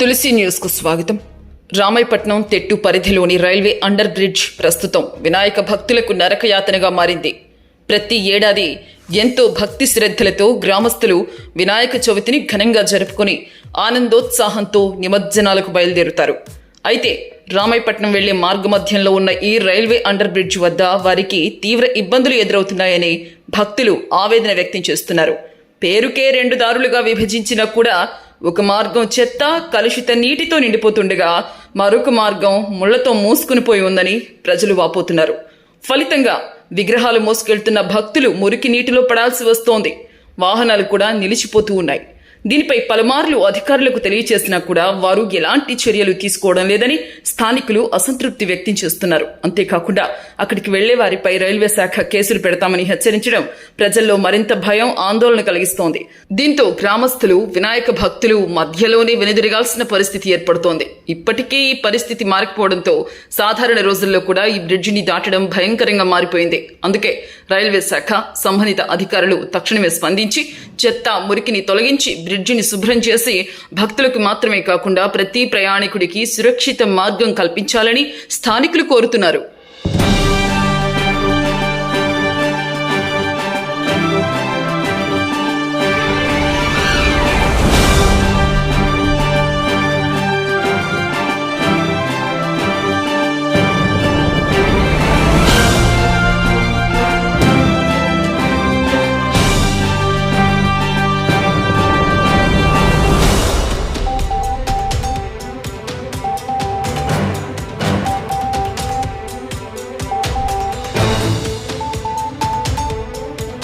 తులసి న్యూస్కు స్వాగతం. రామాయపట్నం తెట్టు పరిధిలోని రైల్వే అండర్ బ్రిడ్జ్ ప్రస్తుతం వినాయక భక్తులకు నరకయాతనగా మారింది. ప్రతి ఏడాది ఎంతో భక్తి శ్రద్ధలతో గ్రామస్తులు వినాయక చవితిని ఘనంగా జరుపుకొని ఆనందోత్సాహంతో నిమజ్జనాలకు బయలుదేరుతారు. అయితే రామాయపట్నం వెళ్ళే మార్గమధ్యంలో ఉన్న ఈ రైల్వే అండర్ బ్రిడ్జ్ వద్ద వారికి తీవ్ర ఇబ్బందులు ఎదురవుతున్నాయని భక్తులు ఆవేదన వ్యక్తం చేస్తున్నారు. పేరుకే రెండు దారులుగా విభజించినా కూడా ఒక మార్గం చెత్త కలుషిత నీటితో నిండిపోతుండగా మరొక మార్గం ముళ్ళతో మూసుకుని పోయి ఉందని ప్రజలు వాపోతున్నారు. ఫలితంగా విగ్రహాలు మోసుకెళ్తున్న భక్తులు మురికి నీటిలో పడాల్సి వస్తోంది. వాహనాలు కూడా నిలిచిపోతూ ఉన్నాయి. దీనిపై పలుమార్లు అధికారులకు తెలియచేసినా కూడా వారు ఎలాంటి చర్యలు తీసుకోవడం లేదని స్థానికులు అసంతృప్తి వ్యక్తం చేస్తున్నారు. అంతేకాకుండా అక్కడికి వెళ్ళే వారిపై రైల్వే శాఖ కేసులు పెడతామని హెచ్చరించడం ప్రజల్లో మరింత భయం ఆందోళన కలిగిస్తోంది. దీంతో గ్రామస్తులు వినాయక భక్తులు మధ్యలోనే వెనుదిరగాల్సిన పరిస్థితి ఏర్పడుతోంది. ఇప్పటికే ఈ పరిస్థితి మారకపోవడంతో సాధారణ రోజుల్లో కూడా ఈ బ్రిడ్జిని దాటడం భయంకరంగా మారిపోయింది. అందుకే రైల్వే శాఖ సంబంధిత అధికారులు తక్షణమే స్పందించి చెత్త మురికిని తొలగించి బ్రిడ్జిని శుభ్రం చేసి భక్తులకు మాత్రమే కాకుండా ప్రతి ప్రయాణికుడికి సురక్షిత మార్గం కల్పించాలని స్థానికులు కోరుతున్నారు.